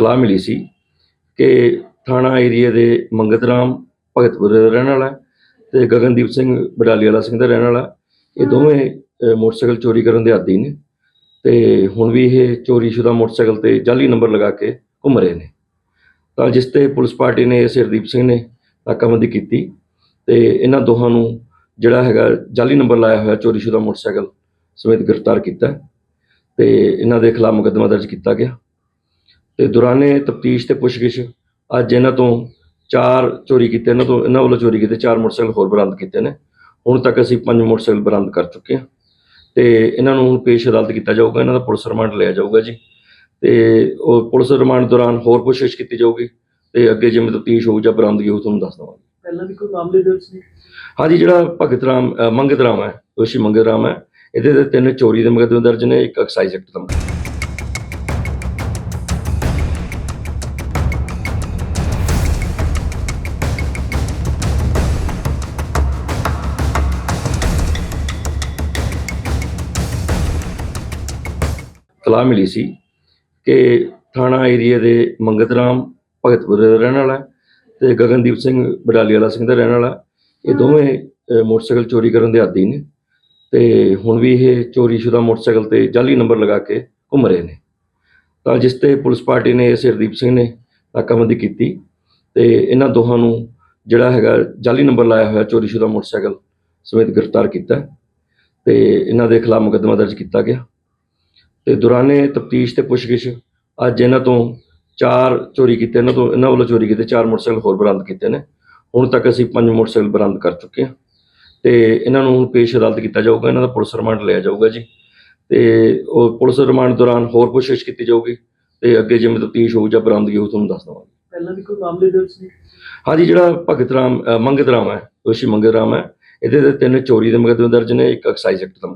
ਤਲਾਹ ਮਿਲੀ ਸੀ ਕਿ ਥਾਣਾ ਏਰੀਆ ਦੇ ਮੰਗਤ ਰਾਮ ਭਗਤਪੁਰ ਦਾ ਰਹਿਣ ਵਾਲਾ ਹੈ ਤੇ ਗਗਨਦੀਪ ਸਿੰਘ ਬਡਾਲੀ ਵਾਲਾ ਸਿੰਘ ਦਾ ਰਹਿਣ ਵਾਲਾ ਇਹ ਦੋਵੇਂ ਮੋਟਰਸਾਈਕਲ ਚੋਰੀ ਕਰਨ ਦੇ ਆਦੀ ਨੇ ਤੇ ਹੁਣ ਵੀ ਇਹ ਚੋਰੀਸ਼ੁਦਾ ਮੋਟਰਸਾਈਕਲ ਤੇ ਜਾਲੀ ਨੰਬਰ ਲਗਾ ਕੇ ਘੁੰਮ ਰਹੇ ਨੇ। ਤਾਂ ਜਿਸ ਤੇ ਪੁਲਿਸ ਪਾਰਟੀ ਨੇ ਸਿਰਦੀਪ ਸਿੰਘ ਨੇ ਨਾਕਾਬੰਦੀ ਕੀਤੀ ਤੇ ਇਹਨਾਂ ਦੋਹਾਂ ਨੂੰ ਜਿਹੜਾ ਹੈਗਾ ਜਾਲੀ ਨੰਬਰ ਲਾਇਆ ਹੋਇਆ ਚੋਰੀਸ਼ੁਦਾ ਮੋਟਰਸਾਈਕਲ ਸਮੇਤ ਗ੍ਰਿਫਤਾਰ ਕੀਤਾ ਤੇ ਇਹਨਾਂ ਦੇ ਖਿਲਾਫ ਮੁਕੱਦਮਾ ਦਰਜ ਕੀਤਾ ਗਿਆ। ਤੇ ਦੌਰਾਨੇ ਤਫਤੀਸ਼ ਤੇ ਪੁੱਛਗਿੱਛ ਅੱਜ ਇਹਨਾਂ ਤੋਂ ਚਾਰ ਚੋਰੀ ਕੀਤੇ ਇਹਨਾਂ ਤੋਂ ਇਹਨਾਂ ਵੱਲੋਂ ਚੋਰੀ ਕੀਤੇ ਚਾਰ ਮੋਟਰਸਾਈਕਲ ਹੋਰ ਬਰਾਮਦ ਕੀਤੇ ਨੇ। ਹੁਣ ਤੱਕ ਅਸੀਂ ਪੰਜ ਮੋਟਰਸਾਈਕਲ ਬਰਾਮਦ ਕਰ ਚੁੱਕੇ ਹਾਂ। ਤੇ ਇਹਨਾਂ ਨੂੰ ਹੁਣ ਪੇਸ਼ ਅਦਾਲਤ ਕੀਤਾ ਜਾਊਗਾ ਇਹਨਾਂ ਦਾ ਪੁਲਿਸ ਰਿਮਾਂਡ ਲਿਆ ਜਾਊਗਾ ਜੀ। ਤੇ ਉਹ ਪੁਲਿਸ ਰਿਮਾਂਡ ਦੌਰਾਨ ਹੋਰ ਪੁੱਛਗਿੱਛ ਕੀਤੀ ਜਾਊਗੀ ਤੇ ਅੱਗੇ ਜਿਵੇਂ ਤਫਤੀਸ਼ ਹੋਊ ਜਾਂ ਬਰਾਮਦਗੀ ਹੋਊ ਤੁਹਾਨੂੰ ਦੱਸ ਦਵਾਂਗੇ। ਪਹਿਲਾਂ ਵੀ ਕੋਈ ਮਾਮਲੇ ਦਰਜ ਨੇ ਹਾਂਜੀ ਜਿਹੜਾ ਭਗਤ ਰਾਮ ਮੰਗਤ ਰਾਮ ਹੈ ਦੋਸ਼ੀ ਮੰਗਤ ਰਾਮ ਹੈ ਇਹਦੇ ਤੇ ਤਿੰਨ ਚੋਰੀ ਦੇ ਮੁਕੱਦਮੇ ਦਰਜ ਨੇ ਇੱਕ ਐਕਸਾਈਜ਼ ਐਕਟ ਦਾ ਤਲਾਹ ਮਿਲੀ ਸੀ ਕਿ ਥਾਣਾ ਏਰੀਆ ਦੇ ਮੰਗਤ ਰਾਮ ਭਗਤਪੁਰ ਦਾ ਰਹਿਣ ਵਾਲਾ ਹੈ ਤੇ ਗਗਨਦੀਪ ਸਿੰਘ ਬਡਾਲੀ ਵਾਲਾ ਸਿੰਘ ਦਾ ਰਹਿਣ ਵਾਲਾ ਇਹ ਦੋਵੇਂ ਮੋਟਰਸਾਈਕਲ ਚੋਰੀ ਕਰਨ ਦੇ ਆਦੀ ਨੇ ਤੇ ਹੁਣ ਵੀ ਇਹ ਚੋਰੀਸ਼ੁਦਾ ਮੋਟਰਸਾਈਕਲ ਤੇ ਜਾਲੀ ਨੰਬਰ ਲਗਾ ਕੇ ਘੁੰਮ ਰਹੇ ਨੇ। ਤਾਂ ਜਿਸ ਤੇ ਪੁਲਿਸ ਪਾਰਟੀ ਨੇ ਸਿਰਦੀਪ ਸਿੰਘ ਨੇ ਨਾਕਾਬੰਦੀ ਕੀਤੀ ਤੇ ਇਹਨਾਂ ਦੋਹਾਂ ਨੂੰ ਜਿਹੜਾ ਹੈਗਾ ਜਾਲੀ ਨੰਬਰ ਲਾਇਆ ਹੋਇਆ ਚੋਰੀਸ਼ੁਦਾ ਮੋਟਰਸਾਈਕਲ ਸਮੇਤ ਗ੍ਰਿਫਤਾਰ ਕੀਤਾ ਤੇ ਇਹਨਾਂ ਦੇ ਖਿਲਾਫ ਮੁਕੱਦਮਾ ਦਰਜ ਕੀਤਾ ਗਿਆ। ਤੇ ਦੌਰਾਨੇ ਤਫਤੀਸ਼ ਤੇ ਪੁੱਛਗਿੱਛ ਅੱਜ ਇਹਨਾਂ ਤੋਂ ਚਾਰ ਚੋਰੀ ਕੀਤੇ ਇਹਨਾਂ ਤੋਂ ਇਹਨਾਂ ਵੱਲੋਂ ਚੋਰੀ ਕੀਤੇ ਚਾਰ ਮੋਟਰਸਾਈਕਲ ਹੋਰ ਬਰਾਮਦ ਕੀਤੇ ਨੇ। ਹੁਣ ਤੱਕ ਅਸੀਂ ਪੰਜ ਮੋਟਰਸਾਈਕਲ ਬਰਾਮਦ ਕਰ ਚੁੱਕੇ ਹਾਂ। ਤੇ ਇਹਨਾਂ ਨੂੰ ਹੁਣ ਪੇਸ਼ ਅਦਾਲਤ ਕੀਤਾ ਜਾਊਗਾ ਇਹਨਾਂ ਦਾ ਪੁਲਿਸ ਰਿਮਾਂਡ ਲਿਆ ਜਾਊਗਾ ਜੀ। ਤੇ ਉਹ ਪੁਲਿਸ ਰਿਮਾਂਡ ਦੌਰਾਨ ਹੋਰ ਪੁੱਛਗਿੱਛ ਕੀਤੀ ਜਾਊਗੀ ਤੇ ਅੱਗੇ ਜਿਵੇਂ ਤਫਤੀਸ਼ ਹੋਊ ਜਾਂ ਬਰਾਮਦਗੀ ਹੋਊ ਤੁਹਾਨੂੰ ਦੱਸ ਦਵਾਂਗੇ। ਪਹਿਲਾਂ ਵੀ ਕੋਈ ਮਾਮਲੇ ਦਰਜ ਨੇ ਹਾਂਜੀ ਜਿਹੜਾ ਭਗਤ ਰਾਮ ਮੰਗਤ ਰਾਮ ਹੈ ਦੋਸ਼ੀ ਮੰਗਤ ਰਾਮ ਹੈ ਇਹਦੇ ਤੇ ਤਿੰਨ ਚੋਰੀ ਦੇ ਮੁਕੱਦਮੇ ਦਰਜ ਨੇ ਇੱਕ ਐਕਸਾਈਜ਼ ਐਕਟ ਦਾ